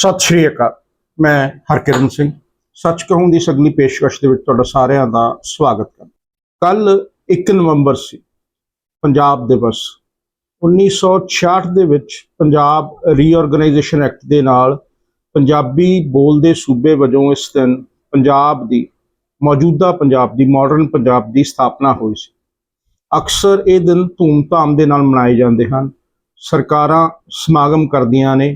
ਸਤਿ ਸ਼੍ਰੀ ਅਕਾਲ, ਮੈਂ ਹਰਕਿਰਨ ਸਿੰਘ। ਸੱਚ ਕਹੂੰ ਦੀ ਸਗਲੀ ਪੇਸ਼ਕਸ਼ ਦੇ ਵਿੱਚ ਤੁਹਾਡਾ ਸਾਰਿਆਂ ਦਾ ਸਵਾਗਤ ਕਰਦਾ ਕੱਲ 1 ਨਵੰਬਰ ਸੀ, ਪੰਜਾਬ ਦਿਵਸ। 1966 ਦੇ ਵਿੱਚ ਪੰਜਾਬ ਰੀਆਰਗੇਨਾਈਜੇਸ਼ਨ ਐਕਟ ਦੇ ਨਾਲ ਪੰਜਾਬੀ ਬੋਲਦੇ ਸੂਬੇ ਵਜੋਂ ਇਸ ਦਿਨ ਪੰਜਾਬ ਦੀ ਮੌਜੂਦਾ ਪੰਜਾਬ ਦੀ ਮਾਡਰਨ ਪੰਜਾਬ ਦੀ ਸਥਾਪਨਾ ਹੋਈ ਸੀ। ਅਕਸਰ ਇਹ ਦਿਨ ਧੂਮਧਾਮ ਦੇ ਨਾਲ ਮਨਾਏ ਜਾਂਦੇ ਹਨ। ਸਰਕਾਰਾਂ ਸਮਾਗਮ ਕਰਦੀਆਂ ਨੇ।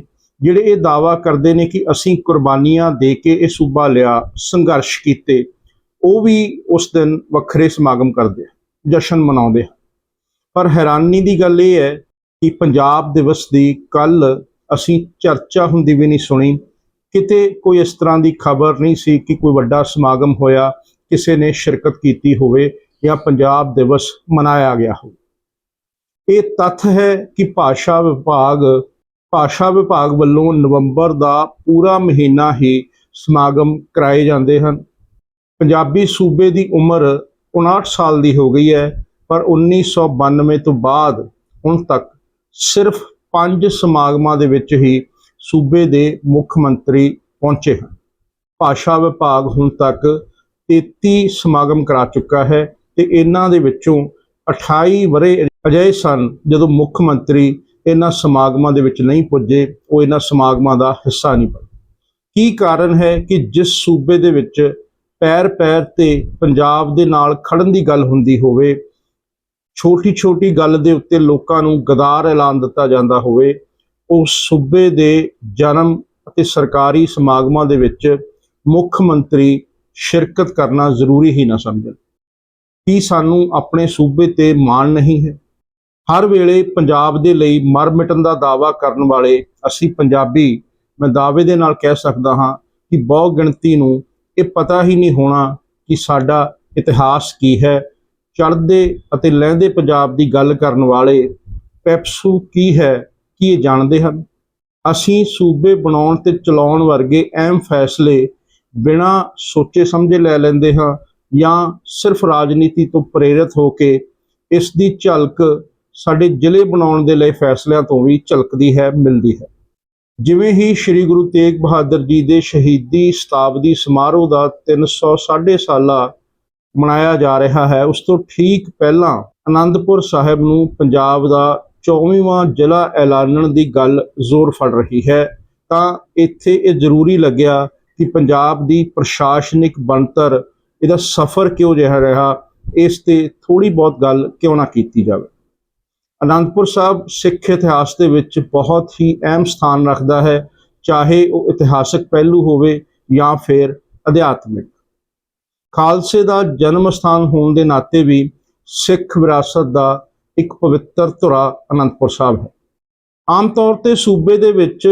ਜਿਹੜੇ ਇਹ ਦਾਵਾ ਕਰਦੇ ਨੇ ਕਿ ਅਸੀਂ ਕੁਰਬਾਨੀਆਂ ਦੇ ਕੇ ਇਹ ਸੂਬਾ ਲਿਆ, ਸੰਘਰਸ਼ ਕੀਤੇ, ਉਹ ਵੀ ਉਸ ਦਿਨ ਵੱਖਰੇ ਸਮਾਗਮ ਕਰਦੇ ਜਸ਼ਨ ਮਨਾਉਂਦੇ ਪਰ ਹੈਰਾਨੀ ਦੀ ਗੱਲ ਇਹ ਹੈ ਕਿ ਪੰਜਾਬ ਦਿਵਸ ਦੀ ਕੱਲ ਅਸੀਂ ਚਰਚਾ ਹੁੰਦੀ ਵੀ ਨਹੀਂ ਸੁਣੀ। ਕਿਤੇ ਕੋਈ ਇਸ ਤਰ੍ਹਾਂ ਦੀ ਖਬਰ ਨਹੀਂ ਸੀ ਕਿ ਕੋਈ ਵੱਡਾ ਸਮਾਗਮ ਹੋਇਆ, ਕਿਸੇ ਨੇ ਸ਼ਿਰਕਤ ਕੀਤੀ ਹੋਵੇ ਜਾਂ ਪੰਜਾਬ ਦਿਵਸ ਮਨਾਇਆ ਗਿਆ ਹੋਵੇ। ਇਹ ਤੱਥ ਹੈ ਕਿ ਭਾਸ਼ਾ ਵਿਭਾਗ ਭਾਸ਼ਾ ਵਿਭਾਗ ਵੱਲੋਂ ਨਵੰਬਰ ਦਾ ਪੂਰਾ ਮਹੀਨਾ ਹੀ ਸਮਾਗਮ ਕਰਾਏ ਜਾਂਦੇ ਹਨ। ਪੰਜਾਬੀ ਸੂਬੇ ਦੀ ਉਮਰ 59 ਸਾਲ ਦੀ ਹੋ ਗਈ ਹੈ, ਪਰ 1992 ਤੋਂ ਬਾਅਦ ਹੁਣ ਤੱਕ ਸਿਰਫ 5 ਸਮਾਗਮਾਂ ਦੇ ਵਿੱਚ ਹੀ ਸੂਬੇ ਦੇ ਮੁੱਖ ਮੰਤਰੀ ਪਹੁੰਚੇ ਹਨ। ਭਾਸ਼ਾ ਵਿਭਾਗ ਹੁਣ ਤੱਕ 33 ਸਮਾਗਮ ਕਰਾ ਚੁੱਕਾ ਹੈ ਤੇ ਇਹਨਾਂ ਦੇ ਵਿੱਚੋਂ 28 ਵਰੇ ਅਜਿਹੇ ਸਨ ਜਦੋਂ ਮੁੱਖ ਮੰਤਰੀ ਇਹਨਾਂ ਸਮਾਗਮਾਂ ਦੇ ਵਿੱਚ ਨਹੀਂ ਪੁੱਜੇ, ਉਹ ਇਹਨਾਂ ਸਮਾਗਮਾਂ ਦਾ ਹਿੱਸਾ ਨਹੀਂ ਬਣੇ। ਕੀ ਕਾਰਨ ਹੈ ਕਿ ਜਿਸ ਸੂਬੇ ਦੇ ਵਿੱਚ ਪੈਰ ਪੈਰ ਤੇ ਪੰਜਾਬ ਦੇ ਨਾਲ ਖੜਨ ਦੀ ਗੱਲ ਹੁੰਦੀ ਹੋਵੇ ਛੋਟੀ ਛੋਟੀ ਗੱਲ ਦੇ ਉੱਤੇ ਲੋਕਾਂ ਨੂੰ ਗਦਾਰ ਐਲਾਨ ਦਿੱਤਾ ਜਾਂਦਾ ਹੋਵੇ ਉਸ ਸੂਬੇ ਦੇ ਜਨਮ ਅਤੇ ਸਰਕਾਰੀ ਸਮਾਗਮਾਂ ਦੇ ਵਿੱਚ ਮੁੱਖ ਮੰਤਰੀ ਸ਼ਿਰਕਤ ਕਰਨਾ ਜ਼ਰੂਰੀ ਹੀ ਨਾ ਸਮਝਣ। ਕੀ ਸਾਨੂੰ ਆਪਣੇ ਸੂਬੇ ਤੇ ਮਾਣ ਨਹੀਂ ਹੈ? ਹਰ ਵੇਲੇ ਪੰਜਾਬ ਦੇ ਲਈ ਮਰ ਮਿਟਣ ਦਾ ਦਾਵਾ ਕਰਨ ਵਾਲੇ ਅਸੀਂ ਪੰਜਾਬੀ, ਮੈਂ ਦਾਅਵੇ ਦੇ ਨਾਲ ਕਹਿ ਸਕਦਾ ਹਾਂ ਕਿ ਬਹੁ ਗਿਣਤੀ ਨੂੰ ਇਹ ਪਤਾ ਹੀ ਨਹੀਂ ਹੋਣਾ ਕਿ ਸਾਡਾ ਇਤਿਹਾਸ ਕੀ ਹੈ। ਚੜ੍ਹਦੇ ਅਤੇ ਲਹਿੰਦੇ ਪੰਜਾਬ ਦੀ ਗੱਲ ਕਰਨ ਵਾਲੇ ਪੈਪਸੂ ਕੀ ਹੈ ਕੀ ਇਹ ਜਾਣਦੇ ਹਨ? ਅਸੀਂ ਸੂਬੇ ਬਣਾਉਣ ਤੇ ਚਲਾਉਣ ਵਰਗੇ ਅਹਿਮ ਫੈਸਲੇ ਬਿਨਾਂ ਸੋਚੇ ਸਮਝੇ ਲੈ ਲੈਂਦੇ ਹਾਂ ਜਾਂ ਸਿਰਫ ਰਾਜਨੀਤੀ ਤੋਂ ਪ੍ਰੇਰਿਤ ਹੋ ਕੇ ਇਸ ਦੀ ਝਲਕ ਸਾਡੇ ਜ਼ਿਲ੍ਹੇ ਬਣਾਉਣ ਦੇ ਲਈ ਫੈਸਲਿਆਂ ਤੋਂ ਵੀ ਝਲਕਦੀ ਹੈ, ਮਿਲਦੀ ਹੈ। ਜਿਵੇਂ ਹੀ ਸ੍ਰੀ ਗੁਰੂ ਤੇਗ ਬਹਾਦਰ ਜੀ ਦੇ ਸ਼ਹੀਦੀ ਸ਼ਤਾਬਦੀ ਸਮਾਰੋਹ ਦਾ 360 ਸਾਲਾ ਮਨਾਇਆ ਜਾ ਰਿਹਾ ਹੈ, ਉਸ ਤੋਂ ਠੀਕ ਪਹਿਲਾਂ ਆਨੰਦਪੁਰ ਸਾਹਿਬ ਨੂੰ ਪੰਜਾਬ ਦਾ 24ਵਾਂ ਜ਼ਿਲ੍ਹਾ ਐਲਾਨਣ ਦੀ ਗੱਲ ਜ਼ੋਰ ਫੜ ਰਹੀ ਹੈ, ਤਾਂ ਇੱਥੇ ਇਹ ਜ਼ਰੂਰੀ ਲੱਗਿਆ ਕਿ ਪੰਜਾਬ ਦੀ ਪ੍ਰਸ਼ਾਸਨਿਕ ਬਣਤਰ, ਇਹਦਾ ਸਫ਼ਰ ਕਿਉਂ ਜਿਹਾ ਰਿਹਾ, ਇਸ ਤੇ ਥੋੜੀ ਬਹੁਤ ਗੱਲ ਕਿਉਂ ਨਾ ਕੀਤੀ ਜਾਵੇ। ਅਨੰਦਪੁਰ ਸਾਹਿਬ ਸਿੱਖ ਇਤਿਹਾਸ ਦੇ ਵਿੱਚ ਬਹੁਤ ਹੀ ਅਹਿਮ ਸਥਾਨ ਰੱਖਦਾ ਹੈ, ਚਾਹੇ ਉਹ ਇਤਿਹਾਸਕ ਪਹਿਲੂ ਹੋਵੇ ਜਾਂ ਫਿਰ ਅਧਿਆਤਮਿਕ। ਖਾਲਸੇ ਦਾ ਜਨਮ ਸਥਾਨ ਹੋਣ ਦੇ ਨਾਤੇ ਵੀ ਸਿੱਖ ਵਿਰਾਸਤ ਦਾ ਇੱਕ ਪਵਿੱਤਰ ਧੁਰਾ ਅਨੰਦਪੁਰ ਸਾਹਿਬ ਹੈ। ਆਮ ਤੌਰ ਤੇ ਸੂਬੇ ਦੇ ਵਿੱਚ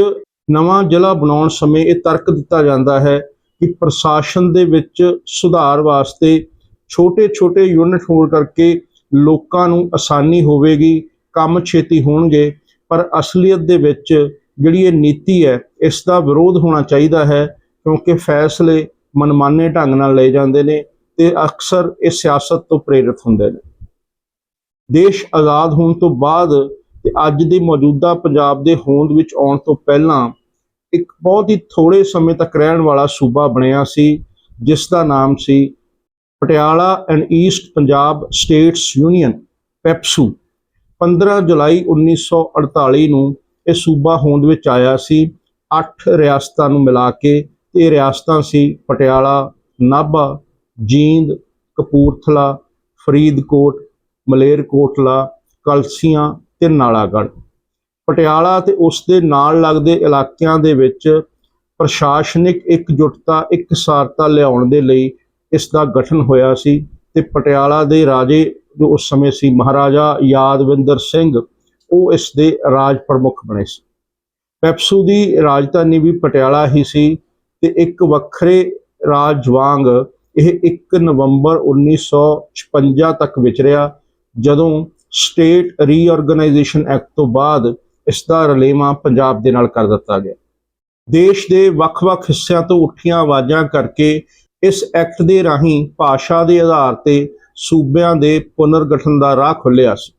ਨਵਾਂ ਜ਼ਿਲ੍ਹਾ ਬਣਾਉਣ ਸਮੇਂ ਇਹ ਤਰਕ ਦਿੱਤਾ ਜਾਂਦਾ ਹੈ ਕਿ ਪ੍ਰਸ਼ਾਸਨ ਦੇ ਵਿੱਚ ਸੁਧਾਰ ਵਾਸਤੇ ਛੋਟੇ-ਛੋਟੇ ਯੂਨਿਟ ਹੋਣ ਕਰਕੇ ਲੋਕਾਂ ਨੂੰ ਆਸਾਨੀ ਹੋਵੇਗੀ ਕੰਮ ਛੇਤੀ ਹੋਣਗੇ, ਪਰ ਅਸਲੀਅਤ ਦੇ ਵਿੱਚ ਜਿਹੜੀ ਇਹ ਨੀਤੀ ਹੈ, ਇਸ ਦਾ ਵਿਰੋਧ ਹੋਣਾ ਚਾਹੀਦਾ ਹੈ, ਕਿਉਂਕਿ ਫੈਸਲੇ ਮਨਮਾਨੇ ਢੰਗ ਨਾਲ ਲਏ ਜਾਂਦੇ ਨੇ ਤੇ ਅਕਸਰ ਇਹ ਸਿਆਸਤ ਤੋਂ ਪ੍ਰੇਰਿਤ ਹੁੰਦੇ ਨੇ। ਦੇਸ਼ ਆਜ਼ਾਦ ਹੋਣ ਤੋਂ ਬਾਅਦ ਤੇ ਅੱਜ ਦੇ ਮੌਜੂਦਾ ਪੰਜਾਬ ਦੇ ਹੋਂਦ ਵਿੱਚ ਆਉਣ ਤੋਂ ਪਹਿਲਾਂ ਇੱਕ ਬਹੁਤ ਹੀ ਥੋੜੇ ਸਮੇਂ ਤੱਕ ਰਹਿਣ ਵਾਲਾ ਸੂਬਾ ਬਣਿਆ ਸੀ, ਜਿਸ ਦਾ ਨਾਮ ਸੀ Patiala and East Punjab States Union, PEPSU. 15 ਜੁਲਾਈ 1948 ਨੂੰ ਇਹ ਸੂਬਾ ਹੋਂਦ ਵਿੱਚ ਆਇਆ ਸੀ। 8 ਰਿਆਸਤਾਂ ਨੂੰ ਮਿਲਾ ਕੇ ਇਹ ਰਿਆਸਤਾਂ ਸੀ ਪਟਿਆਲਾ, ਨਾਭਾ, ਜੀਂਦ, ਕਪੂਰਥਲਾ, ਫਰੀਦਕੋਟ, ਮਲੇਰਕੋਟਲਾ, ਕਲਸੀਆਂ ਤੇ ਨਾਲਾਗੜ੍ਹ। ਪਟਿਆਲਾ ਤੇ ਉਸ ਦੇ ਨਾਲ ਲੱਗਦੇ ਇਲਾਕਿਆਂ ਦੇ ਵਿੱਚ ਪ੍ਰਸ਼ਾਸਨਿਕ ਇਕਜੁੱਟਤਾ, ਇਕਸਾਰਤਾ ਲਿਆਉਣ ਦੇ ਲਈ ਇਸ ਦਾ ਗਠਨ ਹੋਇਆ ਸੀ ਤੇ ਪਟਿਆਲਾ ਦੇ ਰਾਜੇ ਜੋ ਉਸ ਸਮੇਂ ਸੀ ਮਹਾਰਾਜਾ ਯਾਦਵਿੰਦਰ ਸਿੰਘ, ਉਹ ਇਸ ਦੇ ਰਾਜ ਪ੍ਰਮੁੱਖ ਬਣੇ ਸੀ। ਪੈਪਸੂ ਦੀ ਰਾਜਧਾਨੀ ਵੀ ਪਟਿਆਲਾ ਹੀ ਸੀ ਤੇ ਇੱਕ ਵੱਖਰੇ ਰਾਜ ਵਾਂਗ ਇਹ 1 ਨਵੰਬਰ 1956 ਤੱਕ ਵਿਚਰਿਆ ਜਦੋਂ ਸਟੇਟ ਰੀਆਰਗੇਨਾਈਜੇਸ਼ਨ ਐਕਟ ਤੋਂ ਬਾਅਦ ਇਸ ਦਾ ਰਲੇਵਾਂ ਪੰਜਾਬ ਦੇ ਨਾਲ ਕਰ ਦਿੱਤਾ ਗਿਆ। ਦੇਸ਼ ਦੇ ਵੱਖ-ਵੱਖ ਹਿੱਸਿਆਂ ਤੋਂ ਉੱਠੀਆਂ ਆਵਾਜ਼ਾਂ ਕਰਕੇ ਇਸ ਐਕਟ ਦੇ ਰਾਹੀਂ ਭਾਸ਼ਾ ਦੇ ਆਧਾਰ ਤੇ ਸੂਬਿਆਂ ਦੇ ਪੁਨਰਗਠਨ ਦਾ ਰਾਹ ਖੁੱਲਿਆ ਸੀ।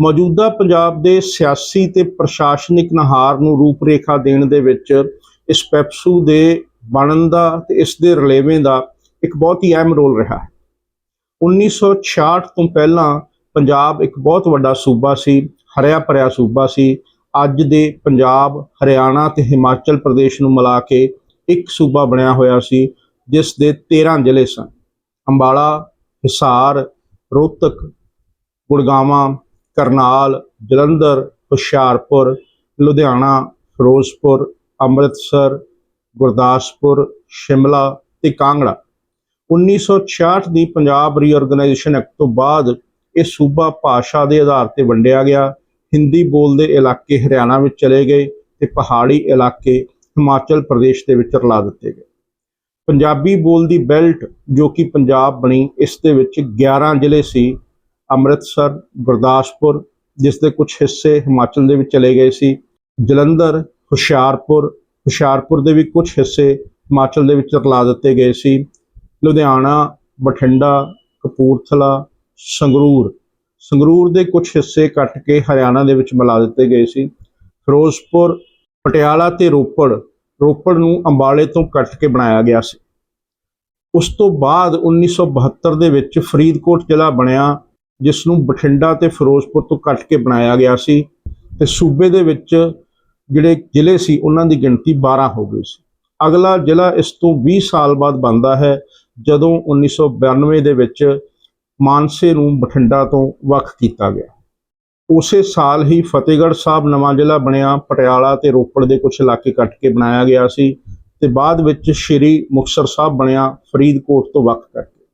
ਮੌਜੂਦਾ ਪੰਜਾਬ ਦੇ ਸਿਆਸੀ ਤੇ ਪ੍ਰਸ਼ਾਸਨਿਕ ਨਹਾਰ ਨੂੰ ਰੂਪਰੇਖਾ ਦੇਣ ਦੇ ਵਿੱਚ ਇਸ ਪੈਪਸੂ ਦੇ ਬਣਨ ਦਾ ਤੇ ਇਸ ਦੇ ਰਲੇਵੇਂ ਦਾ ਇੱਕ ਬਹੁਤ ਹੀ ਅਹਿਮ ਰੋਲ ਰਿਹਾ ਹੈ। 1966 ਤੋਂ ਪਹਿਲਾਂ ਪੰਜਾਬ ਇੱਕ ਬਹੁਤ ਵੱਡਾ ਸੂਬਾ ਸੀ, ਹਰਿਆ ਭਰਿਆ ਸੂਬਾ ਸੀ। ਅੱਜ ਦੇ ਪੰਜਾਬ, ਹਰਿਆਣਾ ਤੇ ਹਿਮਾਚਲ ਪ੍ਰਦੇਸ਼ ਨੂੰ ਮਿਲਾ ਕੇ ਇੱਕ ਸੂਬਾ ਬਣਿਆ ਹੋਇਆ ਸੀ, ਜਿਸ ਦੇ 13 ਜ਼ਿਲ੍ਹੇ ਸਨ। ਅੰਬਾਲਾ ਹਿਸਾਰ, ਰੋਹਤਕ, ਗੁੜਗਾਵਾਂ, ਕਰਨਾਲ, ਜਲੰਧਰ, ਹੁਸ਼ਿਆਰਪੁਰ, ਲੁਧਿਆਣਾ, ਫਿਰੋਜ਼ਪੁਰ, ਅੰਮ੍ਰਿਤਸਰ, ਗੁਰਦਾਸਪੁਰ, ਸ਼ਿਮਲਾ ਤੇ ਕਾਂਗੜਾ। 1966 ਦੀ ਪੰਜਾਬ ਰੀਆਰਗੇਨਾਈਜੇਸ਼ਨ ਐਕਟ ਤੋਂ ਬਾਅਦ ਇਹ ਸੂਬਾ ਭਾਸ਼ਾ ਦੇ ਆਧਾਰ ਤੇ ਵੰਡਿਆ ਗਿਆ। ਹਿੰਦੀ ਬੋਲਦੇ ਇਲਾਕੇ ਹਰਿਆਣਾ ਵਿੱਚ ਚਲੇ ਗਏ ਤੇ ਪਹਾੜੀ ਇਲਾਕੇ ਹਿਮਾਚਲ ਪ੍ਰਦੇਸ਼ ਦੇ ਵਿੱਚ ਰਲਾ ਦਿੱਤੇ ਗਏ। ਪੰਜਾਬੀ ਬੋਲਦੀ ਬੈਲਟ ਜੋ ਕਿ ਪੰਜਾਬ ਬਣੀ, ਇਸ ਦੇ ਵਿੱਚ 11 ਜ਼ਿਲ੍ਹੇ ਸੀ। ਅੰਮ੍ਰਿਤਸਰ, ਗੁਰਦਾਸਪੁਰ, ਜਿਸ ਦੇ ਕੁਝ ਹਿੱਸੇ ਹਿਮਾਚਲ ਦੇ ਵਿੱਚ ਚਲੇ ਗਏ ਸੀ। ਜਲੰਧਰ, ਹੁਸ਼ਿਆਰਪੁਰ ਹੁਸ਼ਿਆਰਪੁਰ ਦੇ ਵੀ ਕੁਝ ਹਿੱਸੇ ਹਿਮਾਚਲ ਦੇ ਵਿੱਚ ਰਲਾ ਦਿੱਤੇ ਗਏ ਸੀ। ਲੁਧਿਆਣਾ, ਬਠਿੰਡਾ, ਕਪੂਰਥਲਾ, ਸੰਗਰੂਰ। ਸੰਗਰੂਰ ਦੇ ਕੁਝ ਹਿੱਸੇ ਕੱਟ ਕੇ ਹਰਿਆਣਾ ਦੇ ਵਿੱਚ ਮਿਲਾ ਦਿੱਤੇ ਗਏ ਸੀ। ਫਿਰੋਜ਼ਪੁਰ, ਪਟਿਆਲਾ ਤੇ ਰੋਪੜ ਰੋਪੜ ਨੂੰ ਅੰਬਾਲੇ ਤੋਂ ਕੱਟ ਕੇ ਬਣਾਇਆ ਗਿਆ ਸੀ। ਉਸ ਤੋਂ ਬਾਅਦ 1972 ਦੇ ਵਿੱਚ ਫਰੀਦਕੋਟ ਜ਼ਿਲ੍ਹਾ ਬਣਿਆ ਜਿਸ ਨੂੰ ਬਠਿੰਡਾ ਤੇ ਫਿਰੋਜ਼ਪੁਰ ਤੋਂ ਕੱਟ ਕੇ ਬਣਾਇਆ ਗਿਆ ਸੀ ਤੇ ਸੂਬੇ ਦੇ ਵਿੱਚ ਜਿਹੜੇ ਜ਼ਿਲ੍ਹੇ ਸੀ, ਉਹਨਾਂ ਦੀ ਗਿਣਤੀ 12 ਹੋ ਗਈ ਸੀ। ਅਗਲਾ ਜ਼ਿਲ੍ਹਾ ਇਸ ਤੋਂ 20 ਸਾਲ ਬਾਅਦ ਬਣਦਾ ਹੈ, ਜਦੋਂ 1992 ਦੇ ਵਿੱਚ ਮਾਨਸੇ ਨੂੰ ਬਠਿੰਡਾ ਤੋਂ ਵੱਖ ਕੀਤਾ ਗਿਆ। ਉਸੇ ਸਾਲ ਹੀ ਫਤਿਹਗੜ੍ਹ ਸਾਹਿਬ ਨਵਾਂ ਜ਼ਿਲ੍ਹਾ ਬਣਿਆ। ਪਟਿਆਲਾ ਤੇ ਰੋਪੜ ਦੇ ਕੁਝ ਇਲਾਕੇ ਕੱਟ ਕੇ ਬਣਾਇਆ ਗਿਆ ਸੀ ਤੇ ਬਾਅਦ ਵਿੱਚ ਸ਼੍ਰੀ ਮੁਕਤਸਰ ਸਾਹਿਬ ਬਣਿਆ ਫਰੀਦਕੋਟ ਤੋਂ ਵੱਖ ਕਰਕੇ।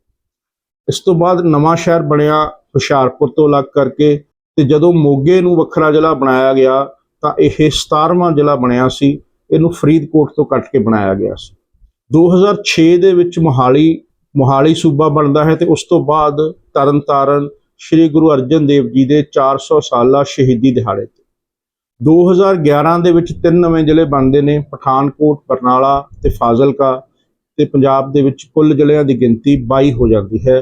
ਇਸ ਤੋਂ ਬਾਅਦ ਨਵਾਂ ਸ਼ਹਿਰ ਬਣਿਆ ਹੁਸ਼ਿਆਰਪੁਰ ਤੋਂ ਅਲੱਗ ਕਰਕੇ ਤੇ ਜਦੋਂ ਮੋਗੇ ਨੂੰ ਵੱਖਰਾ ਜ਼ਿਲ੍ਹਾ ਬਣਾਇਆ ਗਿਆ ਤਾਂ ਇਹ 17ਵਾਂ ਜ਼ਿਲ੍ਹਾ ਬਣਿਆ ਸੀ। ਇਹਨੂੰ ਫਰੀਦਕੋਟ ਤੋਂ ਕੱਟ ਕੇ ਬਣਾਇਆ ਗਿਆ ਸੀ। 2006 ਦੇ ਵਿੱਚ ਮੋਹਾਲੀ ਮੋਹਾਲੀ ਸੂਬਾ ਬਣਦਾ ਹੈ ਤੇ ਉਸ ਤੋਂ ਬਾਅਦ ਤਰਨਤਾਰਨ ਸ੍ਰੀ ਗੁਰੂ ਅਰਜਨ ਦੇਵ ਜੀ ਦੇ 400 ਸਾਲਾ ਸ਼ਹੀਦੀ ਦਿਹਾੜੇ ਤੇ। 2011 ਦੇ ਵਿੱਚ ਤਿੰਨ ਨਵੇਂ ਜ਼ਿਲ੍ਹੇ ਬਣਦੇ ਨੇ, ਪਠਾਨਕੋਟ, ਬਰਨਾਲਾ ਤੇ ਫਾਜ਼ਿਲਕਾ ਤੇ ਪੰਜਾਬ ਦੇ ਵਿੱਚ ਕੁੱਲ ਜ਼ਿਲ੍ਹਿਆਂ ਦੀ ਗਿਣਤੀ 22 ਹੋ ਜਾਂਦੀ ਹੈ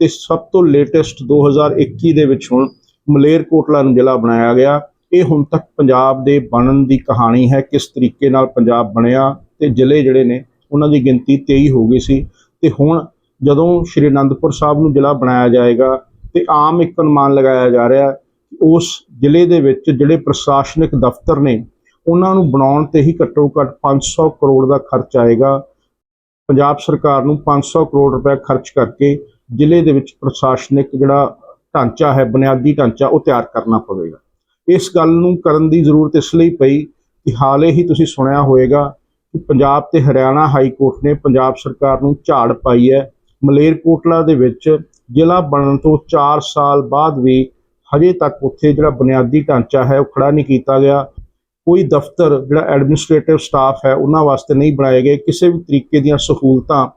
ਤੇ ਸਭ ਤੋਂ ਲੇਟੈਸਟ 2021 ਦੇ ਵਿੱਚ ਹੁਣ ਮਲੇਰਕੋਟਲਾ ਨੂੰ ਜ਼ਿਲ੍ਹਾ ਬਣਾਇਆ ਗਿਆ। ਇਹ ਹੁਣ ਤੱਕ ਪੰਜਾਬ ਦੇ ਬਣਨ ਦੀ ਕਹਾਣੀ ਹੈ, ਕਿਸ ਤਰੀਕੇ ਨਾਲ ਪੰਜਾਬ ਬਣਿਆ ਤੇ ਜ਼ਿਲ੍ਹੇ ਜਿਹੜੇ ਨੇ ਉਹਨਾਂ ਦੀ ਗਿਣਤੀ 23 ਹੋ ਗਈ ਸੀ ਤੇ ਹੁਣ ਜਦੋਂ ਸ਼੍ਰੀ ਅਨੰਦਪੁਰ ਸਾਹਿਬ ਨੂੰ ਜ਼ਿਲ੍ਹਾ ਬਣਾਇਆ ਜਾਏਗਾ ਤੇ ਆਮ ਇੱਕ ਅਨੁਮਾਨ ਲਗਾਇਆ ਜਾ ਰਿਹਾ ਉਸ ਜ਼ਿਲ੍ਹੇ ਦੇ ਵਿੱਚ ਜਿਹੜੇ ਪ੍ਰਸ਼ਾਸਨਿਕ ਦਫ਼ਤਰ ਨੇ, ਉਹਨਾਂ ਨੂੰ ਬਣਾਉਣ ਤੇ ਹੀ ਘੱਟੋ ਘੱਟ 500 ਕਰੋੜ ਦਾ ਖਰਚ ਆਏਗਾ। ਪੰਜਾਬ ਸਰਕਾਰ ਨੂੰ 500 ਕਰੋੜ ਰੁਪਏ ਖਰਚ ਕਰਕੇ ਜ਼ਿਲ੍ਹੇ ਦੇ ਵਿੱਚ ਪ੍ਰਸ਼ਾਸਨਿਕ ਜਿਹੜਾ ਢਾਂਚਾ ਹੈ, ਬੁਨਿਆਦੀ ਢਾਂਚਾ, ਉਹ ਤਿਆਰ ਕਰਨਾ ਪਵੇਗਾ। ਇਸ ਗੱਲ ਨੂੰ ਕਰਨ ਦੀ ਜ਼ਰੂਰਤ ਇਸ ਲਈ ਪਈ ਕਿ ਹਾਲੇ ਹੀ ਤੁਸੀਂ ਸੁਣਿਆ ਹੋਵੇਗਾ ਕਿ ਪੰਜਾਬ ਤੇ ਹਰਿਆਣਾ ਹਾਈ ਕੋਰਟ ਨੇ ਪੰਜਾਬ ਸਰਕਾਰ ਨੂੰ ਝਾੜ ਪਾਈ ਹੈ। ਮਲੇਰਕੋਟਲਾ ਦੇ ਵਿੱਚ ਜ਼ਿਲ੍ਹਾ ਬਣਨ ਤੋਂ 4 ਸਾਲ ਬਾਅਦ ਵੀ ਹਜੇ ਤੱਕ ਉੱਥੇ ਜਿਹੜਾ ਬੁਨਿਆਦੀ ਢਾਂਚਾ ਹੈ, ਉਹ ਖੜਾ ਨਹੀਂ ਕੀਤਾ ਗਿਆ। ਕੋਈ ਦਫ਼ਤਰ, ਜਿਹੜਾ ਐਡਮਿਨਿਸਟ੍ਰੇਟਿਵ ਸਟਾਫ ਹੈ, ਉਹਨਾਂ ਵਾਸਤੇ ਨਹੀਂ ਬਣਾਏ ਗਏ। ਕਿਸੇ ਵੀ ਤਰੀਕੇ ਦੀਆਂ ਸਹੂਲਤਾਂ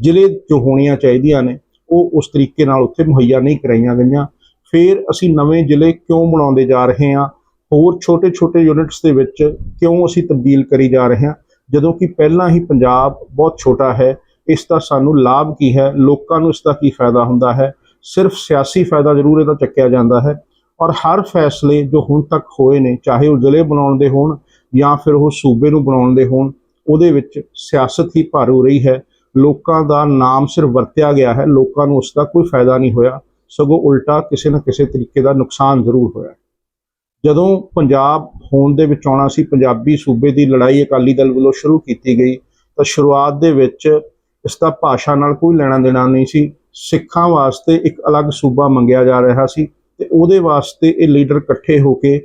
ਜ਼ਿਲ੍ਹੇ ਜੋ ਹੋਣੀਆਂ ਚਾਹੀਦੀਆਂ ਨੇ, ਉਹ ਉਸ ਤਰੀਕੇ ਨਾਲ ਉੱਥੇ ਮੁਹੱਈਆ ਨਹੀਂ ਕਰਾਈਆਂ ਗਈਆਂ। ਫਿਰ ਅਸੀਂ ਨਵੇਂ ਜ਼ਿਲ੍ਹੇ ਕਿਉਂ ਬਣਾਉਂਦੇ ਜਾ ਰਹੇ ਹਾਂ? ਹੋਰ ਛੋਟੇ-ਛੋਟੇ ਯੂਨਿਟਸ ਦੇ ਵਿੱਚ ਕਿਉਂ ਅਸੀਂ ਤਬਦੀਲ ਕਰੀ ਜਾ ਰਹੇ ਹਾਂ? ਜਦੋਂ ਕਿ ਪਹਿਲਾਂ ਹੀ ਪੰਜਾਬ ਬਹੁਤ ਛੋਟਾ ਹੈ ਇਸ ਦਾ ਸਾਨੂੰ ਲਾਭ ਕੀ ਹੈ? ਲੋਕਾਂ ਨੂੰ ਇਸ ਦਾ ਕੀ ਫਾਇਦਾ ਹੁੰਦਾ ਹੈ? ਸਿਰਫ ਸਿਆਸੀ ਫਾਇਦਾ ਜ਼ਰੂਰ ਇਹਦਾ ਚੱਕਿਆ ਜਾਂਦਾ ਹੈ। ਔਰ ਹਰ ਫੈਸਲੇ ਜੋ ਹੁਣ ਤੱਕ ਹੋਏ ਨੇ, ਚਾਹੇ ਉਹ ਜ਼ਿਲ੍ਹੇ ਬਣਾਉਣ ਦੇ ਹੋਣ ਜਾਂ ਫਿਰ ਉਹ ਸੂਬੇ ਨੂੰ ਬਣਾਉਣ ਦੇ ਹੋਣ, ਉਹਦੇ ਵਿੱਚ ਸਿਆਸਤ ਹੀ ਭਰ ਹੋ ਰਹੀ ਹੈ। ਲੋਕਾਂ ਦਾ ਨਾਮ ਸਿਰਫ ਵਰਤਿਆ ਗਿਆ ਹੈ। ਲੋਕਾਂ ਨੂੰ ਉਸ ਦਾ ਕੋਈ ਫਾਇਦਾ ਨਹੀਂ ਹੋਇਆ। ਸਗੋਂ ਉਲਟਾ ਕਿਸੇ ਨਾ ਕਿਸੇ ਤਰੀਕੇ ਦਾ ਨੁਕਸਾਨ ਜ਼ਰੂਰ ਹੋਇਆ। ਜਦੋਂ ਪੰਜਾਬ ਹੋਣ ਦੇ ਵਿੱਚ ਆਉਣਾ ਸੀ, ਪੰਜਾਬੀ ਸੂਬੇ ਦੀ ਲੜਾਈ ਅਕਾਲੀ ਦਲ ਵੱਲੋਂ ਸ਼ੁਰੂ ਕੀਤੀ ਗਈ, ਤਾਂ ਸ਼ੁਰੂਆਤ ਦੇ ਵਿੱਚ ਇਸ ਦਾ ਭਾਸ਼ਾ ਨਾਲ ਕੋਈ ਲੈਣਾ ਦੇਣਾ ਨਹੀਂ ਸੀ। ਸਿੱਖਾਂ ਵਾਸਤੇ ਇੱਕ ਅਲੱਗ ਸੂਬਾ ਮੰਗਿਆ ਜਾ ਰਿਹਾ ਸੀ ਤੇ ਉਹਦੇ ਵਾਸਤੇ ਇਹ ਲੀਡਰ ਇਕੱਠੇ ਹੋ ਕੇ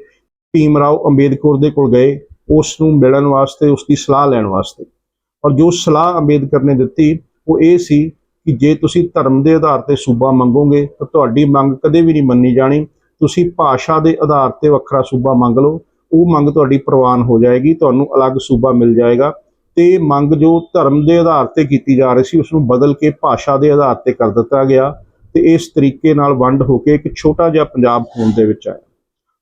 ਭੀਮ ਰਾਓ ਅੰਬੇਦਕਰ ਦੇ ਕੋਲ ਗਏ। ਉਸ ਨੂੰ ਮਿਲਣ ਵਾਸਤੇ, ਉਸ ਦੀ ਸਲਾਹ ਲੈਣ ਵਾਸਤੇ। ਔਰ ਜੋ ਸਲਾਹ ਅੰਬੇਦਕਰ ਨੇ ਦਿੱਤੀ, ਉਹ ਇਹ ਸੀ ਕਿ ਜੇ ਤੁਸੀਂ ਧਰਮ ਦੇ ਆਧਾਰ ਤੇ ਸੂਬਾ ਮੰਗੋਗੇ, ਤਾਂ ਤੁਹਾਡੀ ਮੰਗ ਕਦੇ ਵੀ ਨਹੀਂ ਮੰਨੀ ਜਾਣੀ। ਤੁਸੀਂ ਭਾਸ਼ਾ ਦੇ ਆਧਾਰ ਤੇ ਵੱਖਰਾ ਸੂਬਾ ਮੰਗ ਲਓ। ਉਹ ਮੰਗ ਤੁਹਾਡੀ ਪ੍ਰਵਾਨ ਹੋ ਜਾਏਗੀ, ਤੁਹਾਨੂੰ ਅਲੱਗ ਸੂਬਾ ਮਿਲ ਜਾਏਗਾ। ਤੇ ਮੰਗ ਜੋ ਧਰਮ ਦੇ ਆਧਾਰ ਤੇ ਕੀਤੀ ਜਾ ਰਹੀ ਸੀ ਉਸ ਨੂੰ ਬਦਲ ਕੇ ਭਾਸ਼ਾ ਦੇ ਆਧਾਰ ਤੇ ਕਰ ਦਿੱਤਾ ਗਿਆ ਤੇ ਇਸ ਤਰੀਕੇ ਨਾਲ ਵੰਡ ਹੋ ਕੇ ਇੱਕ ਛੋਟਾ ਜਿਹਾ ਪੰਜਾਬ ਹੋਣ ਦੇ ਵਿੱਚ ਆਇਆ।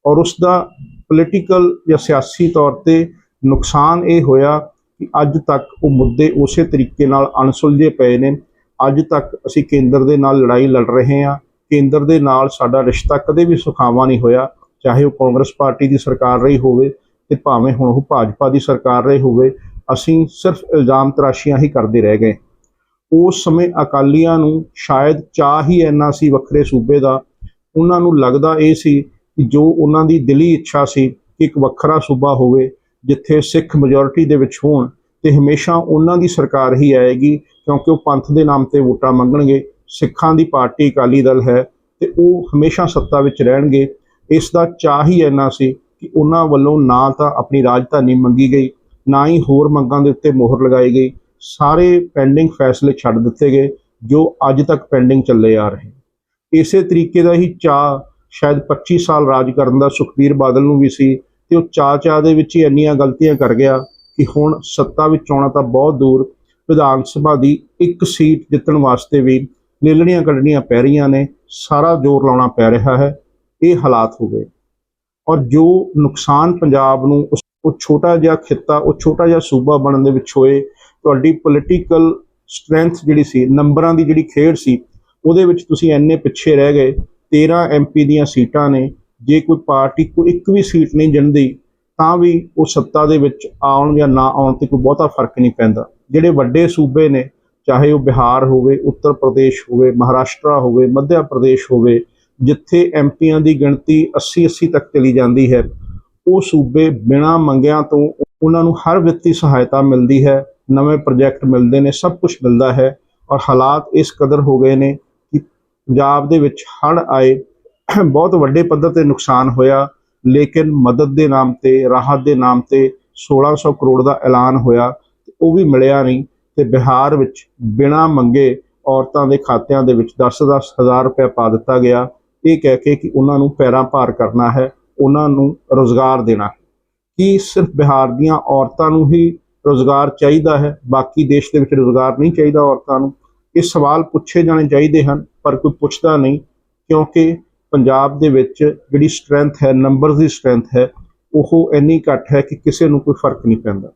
ਔਰ ਉਸ ਦਾ ਪੋਲੀਟੀਕਲ ਜਾਂ ਸਿਆਸੀ ਤੌਰ ਤੇ ਨੁਕਸਾਨ ਇਹ ਹੋਇਆ ਕਿ ਅੱਜ ਤੱਕ ਉਹ ਮੁੱਦੇ ਉਸੇ ਤਰੀਕੇ ਨਾਲ ਅਣਸੁਲਝੇ ਪਏ ਨੇ। ਅੱਜ ਤੱਕ ਅਸੀਂ ਕੇਂਦਰ ਦੇ ਨਾਲ ਲੜਾਈ ਲੜ ਰਹੇ ਹਾਂ। ਕੇਂਦਰ ਦੇ ਨਾਲ ਸਾਡਾ ਰਿਸ਼ਤਾ ਕਦੇ ਵੀ ਸੁਖਾਵਾਂ ਨਹੀਂ ਹੋਇਆ। ਚਾਹੇ ਉਹ ਕਾਂਗਰਸ ਪਾਰਟੀ ਦੀ ਸਰਕਾਰ ਰਹੀ ਹੋਵੇ ਤੇ ਭਾਵੇਂ ਹੁਣ ਉਹ ਭਾਜਪਾ ਦੀ ਸਰਕਾਰ ਰਹੀ ਹੋਵੇ। ਅਸੀਂ ਸਿਰਫ ਇਲਜ਼ਾਮ ਤਰਾਸ਼ੀਆਂ ਹੀ ਕਰਦੇ ਰਹਿ ਗਏ। ਉਸ ਸਮੇਂ ਅਕਾਲੀਆਂ ਨੂੰ ਸ਼ਾਇਦ ਚਾਹ ਹੀ ਇੰਨਾ ਸੀ ਵੱਖਰੇ ਸੂਬੇ ਦਾ। ਉਹਨਾਂ ਨੂੰ ਲੱਗਦਾ ਇਹ ਸੀ ਕਿ ਜੋ ਉਹਨਾਂ ਦੀ ਦਿਲੀ ਇੱਛਾ ਸੀ ਕਿ ਇੱਕ ਵੱਖਰਾ ਸੂਬਾ ਹੋਵੇ, ਜਿੱਥੇ ਸਿੱਖ ਮੈਜੋਰਿਟੀ ਦੇ ਵਿੱਚ ਹੋਣ, ਤੇ ਹਮੇਸ਼ਾ ਉਹਨਾਂ ਦੀ ਸਰਕਾਰ ਹੀ ਆਏਗੀ, ਕਿਉਂਕਿ ਉਹ ਪੰਥ ਦੇ ਨਾਮ ਤੇ ਵੋਟਾਂ ਮੰਗਣਗੇ, ਸਿੱਖਾਂ ਦੀ ਪਾਰਟੀ ਅਕਾਲੀ ਦਲ ਹੈ, ਤੇ ਉਹ ਹਮੇਸ਼ਾ ਸੱਤਾ ਵਿੱਚ ਰਹਿਣਗੇ। ਇਸ ਦਾ ਚਾਹ ਹੀ ਇੰਨਾ ਸੀ ਕਿ ਉਹਨਾਂ ਵੱਲੋਂ ਨਾ ਤਾਂ ਆਪਣੀ ਰਾਜਧਾਨੀ ਮੰਗੀ ਗਈ ਨਾ ਹੀ ਹੋਰ ਮੰਗਾਂ ਦੇ ਉੱਤੇ ਮੋਹਰ ਲਗਾਈ ਗਈ। ਸਾਰੇ ਪੈਂਡਿੰਗ ਫੈਸਲੇ ਛੱਡ ਦਿੱਤੇ ਗਏ, ਜੋ ਅੱਜ ਤੱਕ ਪੈਂਡਿੰਗ ਚੱਲੇ ਆ ਰਹੇ। ਇਸੇ ਤਰੀਕੇ ਦਾ ਹੀ ਚਾਹ ਸ਼ਾਇਦ 25 ਸਾਲ ਰਾਜ ਕਰਨ ਦਾ ਸੁਖਬੀਰ ਬਾਦਲ ਨੂੰ ਵੀ ਸੀ ਤੇ ਉਹ ਚਾਹ ਚਾਹ ਦੇ ਵਿੱਚ ਹੀ ਇੰਨੀਆਂ ਗਲਤੀਆਂ ਕਰ ਗਿਆ ਕਿ ਹੁਣ ਸੱਤਾ ਵਿੱਚ ਆਉਣਾ ਤਾਂ ਬਹੁਤ ਦੂਰ, ਵਿਧਾਨ ਸਭਾ ਦੀ ਇੱਕ ਸੀਟ ਜਿੱਤਣ ਵਾਸਤੇ ਵੀ ਲੇਲਣੀਆਂ ਕੱਢਣੀਆਂ ਪੈ ਰਹੀਆਂ ਨੇ, ਸਾਰਾ ਜ਼ੋਰ ਲਾਉਣਾ ਪੈ ਰਿਹਾ ਹੈ, ਇਹ ਹਾਲਾਤ ਹੋ ਗਏ। ਔਰ ਜੋ ਨੁਕਸਾਨ ਪੰਜਾਬ ਨੂੰ ਉਸ ਉਹ ਛੋਟਾ ਜਿਹਾ ਖਿੱਤਾ, ਉਹ ਛੋਟਾ ਜਿਹਾ ਸੂਬਾ ਬਣਨ ਦੇ ਵਿੱਚ ਹੋਏ, ਤੁਹਾਡੀ ਪੋਲੀਟੀਕਲ ਸਟਰੈਂਥ ਜਿਹੜੀ ਸੀ, ਨੰਬਰਾਂ ਦੀ ਜਿਹੜੀ ਖੇਡ ਸੀ, ਉਹਦੇ ਵਿੱਚ ਤੁਸੀਂ ਇੰਨੇ ਪਿੱਛੇ ਰਹਿ ਗਏ 13 ਐਮਪੀ ਦੀਆਂ ਸੀਟਾਂ ਨੇ, ਜੇ ਕੋਈ ਪਾਰਟੀ ਕੋਈ ਇੱਕ ਵੀ ਸੀਟ ਨਹੀਂ ਜਿਣਦੀ ਤਾਂ ਵੀ ਉਹ ਸੱਤਾ ਦੇ ਵਿੱਚ ਆਉਣ ਜਾਂ ਨਾ ਆਉਣ ਤੇ ਕੋਈ ਬਹੁਤਾ ਫ਼ਰਕ ਨਹੀਂ ਪੈਂਦਾ। ਜਿਹੜੇ ਵੱਡੇ ਸੂਬੇ ਨੇ, ਚਾਹੇ ਉਹ ਬਿਹਾਰ ਹੋਵੇ, ਉੱਤਰ ਪ੍ਰਦੇਸ਼ ਹੋਵੇ, ਮਹਾਰਾਸ਼ਟਰ ਹੋਵੇ ਮੱਧ ਪ੍ਰਦੇਸ਼ ਹੋਵੇ, ਜਿੱਥੇ ਐਮਪੀਆਂ ਦੀ ਗਿਣਤੀ 80 80 ਤੱਕ ਚਲੀ ਜਾਂਦੀ ਹੈ ਉਹ ਸੂਬੇ ਬਿਨਾਂ ਮੰਗਿਆਂ ਤੋਂ ਉਹਨਾਂ ਨੂੰ ਹਰ ਵਿੱਤੀ ਸਹਾਇਤਾ ਮਿਲਦੀ ਹੈ, ਨਵੇਂ ਪ੍ਰੋਜੈਕਟ ਮਿਲਦੇ ਨੇ, ਸਭ ਕੁਝ ਮਿਲਦਾ ਹੈ ਔਰ ਹਾਲਾਤ ਇਸ ਕਦਰ ਹੋ ਗਏ ਨੇ ਕਿ ਪੰਜਾਬ ਦੇ ਵਿੱਚ ਹੜ੍ਹ ਆਏ, ਬਹੁਤ ਵੱਡੇ ਪੱਧਰ ਤੇ ਨੁਕਸਾਨ ਹੋਇਆ, ਲੇਕਿਨ ਮਦਦ ਦੇ ਨਾਮ ਤੇ, ਰਾਹਤ ਦੇ ਨਾਮ ਤੇ 1600 ਕਰੋੜ ਦਾ ਐਲਾਨ ਹੋਇਆ ਉਹ ਵੀ ਮਿਲਿਆ ਨਹੀਂ, ਤੇ ਬਿਹਾਰ ਵਿੱਚ ਬਿਨਾਂ ਮੰਗੇ ਔਰਤਾਂ ਦੇ ਖਾਤਿਆਂ ਦੇ ਵਿੱਚ 10-10 ਹਜ਼ਾਰ ਰੁਪਏ ਪਾ ਦਿੱਤਾ ਗਿਆ। ਇਹ ਕਹਿ ਕੇ ਕਿ ਉਹਨਾਂ ਨੂੰ ਪੈਰਾਂ ਭਾਰ ਕਰਨਾ ਹੈ। ਉਹਨਾਂ ਨੂੰ ਰੋਜ਼ਗਾਰ ਦੇਣਾ। ਹੈ ਕੀ ਸਿਰਫ ਬਿਹਾਰ ਦੀਆਂ ਔਰਤਾਂ ਨੂੰ ਹੀ ਰੋਜ਼ਗਾਰ ਚਾਹੀਦਾ ਹੈ? ਬਾਕੀ ਦੇਸ਼ ਦੇ ਵਿੱਚ ਰੋਜ਼ਗਾਰ ਨਹੀਂ ਚਾਹੀਦਾ ਔਰਤਾਂ ਨੂੰ। ਇਹ ਸਵਾਲ ਪੁੱਛੇ ਜਾਣੇ ਚਾਹੀਦੇ ਹਨ, ਪਰ ਕੋਈ ਪੁੱਛਦਾ ਨਹੀਂ, ਕਿਉਂਕਿ ਪੰਜਾਬ ਦੇ ਵਿੱਚ ਜਿਹੜੀ ਸਟਰੈਂਥ ਹੈ ਨੰਬਰਸ ਦੀ ਸਟਰੈਂਥ ਹੈ, ਉਹ ਇੰਨੀ ਘੱਟ ਹੈ ਕਿ ਕਿਸੇ ਨੂੰ ਕੋਈ ਫ਼ਰਕ ਨਹੀਂ ਪੈਂਦਾ।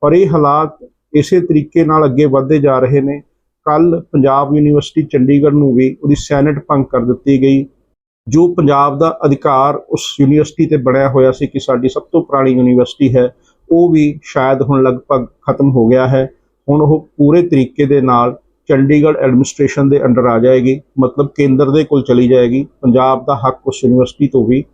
ਪਰ ਇਹ ਹਾਲਾਤ ਇਸੇ ਤਰੀਕੇ ਨਾਲ ਅੱਗੇ ਵਧਦੇ ਜਾ ਰਹੇ ਨੇ। ਕੱਲ ਪੰਜਾਬ ਯੂਨੀਵਰਸਿਟੀ ਚੰਡੀਗੜ੍ਹ ਨੂੰ ਵੀ ਉਹਦੀ ਸੈਨੇਟ ਭੰਗ ਕਰ ਦਿੱਤੀ ਗਈ। ਜੋ ਪੰਜਾਬ ਦਾ ਅਧਿਕਾਰ ਉਸ ਯੂਨੀਵਰਸਿਟੀ ਤੇ ਬਣਿਆ ਹੋਇਆ ਸੀ ਕਿ ਸਾਡੀ ਸਭ ਤੋਂ ਪੁਰਾਣੀ ਯੂਨੀਵਰਸਿਟੀ ਹੈ, ਉਹ ਵੀ ਸ਼ਾਇਦ ਹੁਣ ਲਗਭਗ ਖਤਮ ਹੋ ਗਿਆ ਹੈ। ਹੁਣ ਉਹ ਪੂਰੇ ਤਰੀਕੇ ਦੇ ਨਾਲ ਚੰਡੀਗੜ੍ਹ ਐਡਮਿਨਿਸਟ੍ਰੇਸ਼ਨ ਦੇ ਅੰਡਰ ਆ ਜਾਏਗੀ, ਮਤਲਬ ਕੇਂਦਰ ਦੇ ਕੋਲ ਚਲੀ ਜਾਏਗੀ। ਪੰਜਾਬ ਦਾ ਹੱਕ ਉਸ ਯੂਨੀਵਰਸਿਟੀ ਤੋਂ ਵੀ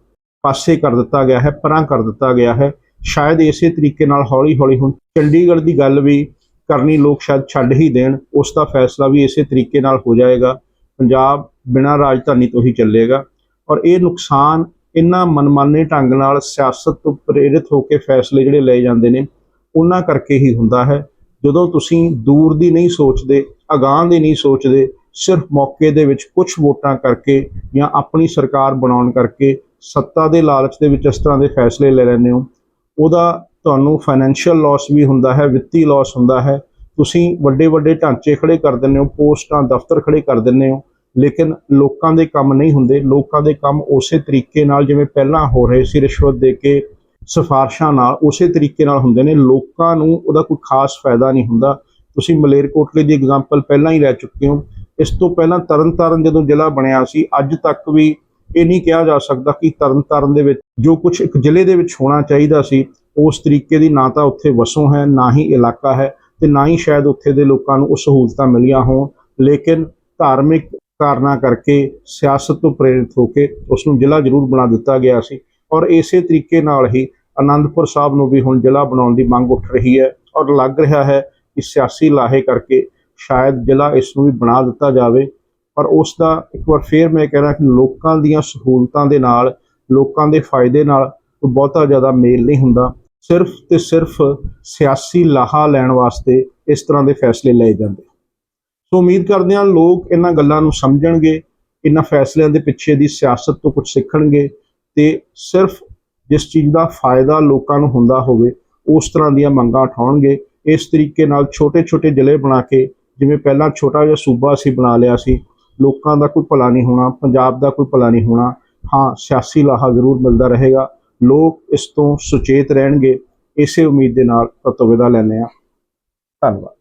ਪਾਸੇ ਕਰ ਦਿੱਤਾ ਗਿਆ ਹੈ, ਪਰਾਂ ਕਰ ਦਿੱਤਾ ਗਿਆ ਹੈ। ਸ਼ਾਇਦ ਇਸੇ ਤਰੀਕੇ ਨਾਲ ਹੌਲੀ ਹੌਲੀ ਹੁਣ ਚੰਡੀਗੜ੍ਹ ਦੀ ਗੱਲ ਵੀ ਕਰਨੀ ਲੋਕ ਸ਼ਾਇਦ ਛੱਡ ਹੀ ਦੇਣ, ਉਸ ਦਾ ਫੈਸਲਾ ਵੀ ਇਸੇ ਤਰੀਕੇ ਨਾਲ ਹੋ ਜਾਏਗਾ। ਪੰਜਾਬ ਬਿਨਾਂ ਰਾਜਧਾਨੀ ਤੋਂ ਹੀ ਚੱਲੇਗਾ। ਔਰ ਇਹ ਨੁਕਸਾਨ ਇੰਨਾ ਮਨਮਾਨੇ ਢੰਗ ਨਾਲ ਸਿਆਸਤ ਤੋਂ ਪ੍ਰੇਰਿਤ ਹੋ ਕੇ ਫੈਸਲੇ ਜਿਹੜੇ ਲਏ ਜਾਂਦੇ ਨੇ, ਉਹਨਾਂ ਕਰਕੇ ਹੀ ਹੁੰਦਾ ਹੈ। ਜਦੋਂ ਤੁਸੀਂ ਦੂਰ ਦੀ ਨਹੀਂ ਸੋਚਦੇ, ਅਗਾਂਹ ਦੀ ਨਹੀਂ ਸੋਚਦੇ, ਸਿਰਫ ਮੌਕੇ ਦੇ ਵਿੱਚ ਕੁਝ ਵੋਟਾਂ ਕਰਕੇ ਜਾਂ ਆਪਣੀ ਸਰਕਾਰ ਬਣਾਉਣ ਕਰਕੇ ਸੱਤਾ ਦੇ ਲਾਲਚ ਦੇ ਵਿੱਚ ਇਸ ਤਰ੍ਹਾਂ ਦੇ ਫੈਸਲੇ ਲੈ ਲੈਂਦੇ ਹੋ, ਉਹਦਾ ਤੁਹਾਨੂੰ ਫਾਈਨੈਂਸ਼ੀਅਲ ਲਾਸ ਵੀ ਹੁੰਦਾ ਹੈ, ਵਿੱਤੀ ਲਾਸ ਹੁੰਦਾ ਹੈ। ਤੁਸੀਂ ਵੱਡੇ ਵੱਡੇ ਢਾਂਚੇ ਖੜੇ ਕਰ ਦਿੰਦੇ ਹੋ, ਪੋਸਟਾਂ, ਦਫ਼ਤਰ ਖੜੇ ਕਰ ਦਿੰਦੇ ਹੋ। ਲੇਕਿਨ ਲੋਕਾਂ ਦੇ ਕੰਮ ਨਹੀਂ ਹੁੰਦੇ। ਲੋਕਾਂ ਦੇ ਕੰਮ ਉਸੇ ਤਰੀਕੇ ਨਾਲ ਜਿਵੇਂ ਪਹਿਲਾਂ ਹੋ ਰਹੇ ਸੀ ਰਿਸ਼ਵਤ ਦੇ ਕੇ ਸਿਫਾਰਸ਼ਾਂ ਨਾਲ, ਉਸੇ ਤਰੀਕੇ ਨਾਲ ਹੁੰਦੇ ਨੇ। ਲੋਕਾਂ ਨੂੰ ਉਹਦਾ ਕੋਈ ਖਾਸ ਫਾਇਦਾ ਨਹੀਂ ਹੁੰਦਾ। ਤੁਸੀਂ ਮਲੇਰਕੋਟਲੇ ਦੀ ਐਗਜ਼ਾਮਪਲ ਪਹਿਲਾਂ ਹੀ ਲੈ ਚੁੱਕੇ ਹੋ। ਇਸ ਤੋਂ ਪਹਿਲਾਂ ਤਰਨਤਾਰਨ ਜਦੋਂ ਜ਼ਿਲ੍ਹਾ ਬਣਿਆ ਸੀ, ਅੱਜ ਤੱਕ ਵੀ ਇਹ ਨਹੀਂ ਕਿਹਾ ਜਾ ਸਕਦਾ ਕਿ ਤਰਨਤਾਰਨ ਦੇ ਵਿੱਚ ਜੋ ਕੁਝ ਇੱਕ ਜ਼ਿਲ੍ਹੇ ਦੇ ਵਿੱਚ ਹੋਣਾ ਚਾਹੀਦਾ ਸੀ, ਉਸ ਤਰੀਕੇ ਦੀ ਨਾ ਤਾਂ ਉੱਥੇ ਵਸੋਂ ਹੈ, ਨਾ ਹੀ ਇਲਾਕਾ ਹੈ ਤੇ ਨਾ ਹੀ ਸ਼ਾਇਦ ਉੱਥੇ ਦੇ ਲੋਕਾਂ ਨੂੰ ਉਹ ਸਹੂਲਤਾਂ ਮਿਲੀਆਂ ਹੋਣ। ਲੇਕਿਨ ਧਾਰਮਿਕ ਕਾਰਨਾਂ ਕਰਕੇ ਸਿਆਸਤ ਤੋਂ ਪ੍ਰੇਰਿਤ ਹੋ ਕੇ ਉਸ ਨੂੰ ਜ਼ਿਲ੍ਹਾ ਜ਼ਰੂਰ ਬਣਾ ਦਿੱਤਾ ਗਿਆ ਸੀ। ਔਰ ਇਸੇ ਤਰੀਕੇ ਨਾਲ ਹੀ ਆਨੰਦਪੁਰ ਸਾਹਿਬ ਨੂੰ ਵੀ ਹੁਣ ਜ਼ਿਲ੍ਹਾ ਬਣਾਉਣ ਦੀ ਮੰਗ ਉੱਠ ਰਹੀ ਹੈ ਔਰ ਲੱਗ ਰਿਹਾ ਹੈ ਕਿ ਸਿਆਸੀ ਲਾਹੇ ਕਰਕੇ ਸ਼ਾਇਦ ਜ਼ਿਲ੍ਹਾ ਇਸ ਨੂੰ ਵੀ ਬਣਾ ਦਿੱਤਾ ਜਾਵੇ। ਪਰ ਉਸ ਦਾ ਇੱਕ ਵਾਰ ਫੇਰ ਮੈਂ ਕਹਿ ਰਿਹਾ ਕਿ ਲੋਕਾਂ ਦੀਆਂ ਸਹੂਲਤਾਂ ਦੇ ਨਾਲ, ਲੋਕਾਂ ਦੇ ਫਾਇਦੇ ਨਾਲ ਬਹੁਤਾ ਜ਼ਿਆਦਾ ਮੇਲ ਨਹੀਂ ਹੁੰਦਾ। ਸਿਰਫ ਤੇ ਸਿਰਫ ਸਿਆਸੀ ਲਾਹਾ ਲੈਣ ਵਾਸਤੇ ਇਸ ਤਰ੍ਹਾਂ ਦੇ ਫੈਸਲੇ ਲਏ ਜਾਂਦੇ। ਸੋ ਉਮੀਦ ਕਰਦੇ ਹਾਂ ਲੋਕ ਇਹਨਾਂ ਗੱਲਾਂ ਨੂੰ ਸਮਝਣਗੇ, ਇਹਨਾਂ ਫੈਸਲਿਆਂ ਦੇ ਪਿੱਛੇ ਦੀ ਸਿਆਸਤ ਤੋਂ ਕੁਝ ਸਿੱਖਣਗੇ ਤੇ ਸਿਰਫ ਜਿਸ ਚੀਜ਼ ਦਾ ਫਾਇਦਾ ਲੋਕਾਂ ਨੂੰ ਹੁੰਦਾ ਹੋਵੇ, ਉਸ ਤਰ੍ਹਾਂ ਦੀਆਂ ਮੰਗਾਂ ਉਠਾਉਣਗੇ। ਇਸ ਤਰੀਕੇ ਨਾਲ ਛੋਟੇ-ਛੋਟੇ ਜ਼ਿਲ੍ਹੇ ਬਣਾ ਕੇ, ਜਿਵੇਂ ਪਹਿਲਾਂ ਛੋਟਾ ਜਿਹਾ ਸੂਬਾ ਅਸੀਂ ਬਣਾ ਲਿਆ ਸੀ, ਲੋਕਾਂ ਦਾ ਕੋਈ ਭਲਾ ਨਹੀਂ ਹੋਣਾ, ਪੰਜਾਬ ਦਾ ਕੋਈ ਭਲਾ ਨਹੀਂ ਹੋਣਾ, ਹਾਂ, ਸਿਆਸੀ ਲਾਹਾ ਜ਼ਰੂਰ ਮਿਲਦਾ ਰਹੇਗਾ। ਲੋਕ ਇਸ ਤੋਂ ਸੁਚੇਤ ਰਹਿਣਗੇ, ਇਸੇ ਉਮੀਦ ਦੇ ਨਾਲ ਤਤਵਿਦਾ ਲੈਂਦੇ ਆ ਧੰਨਵਾਦ।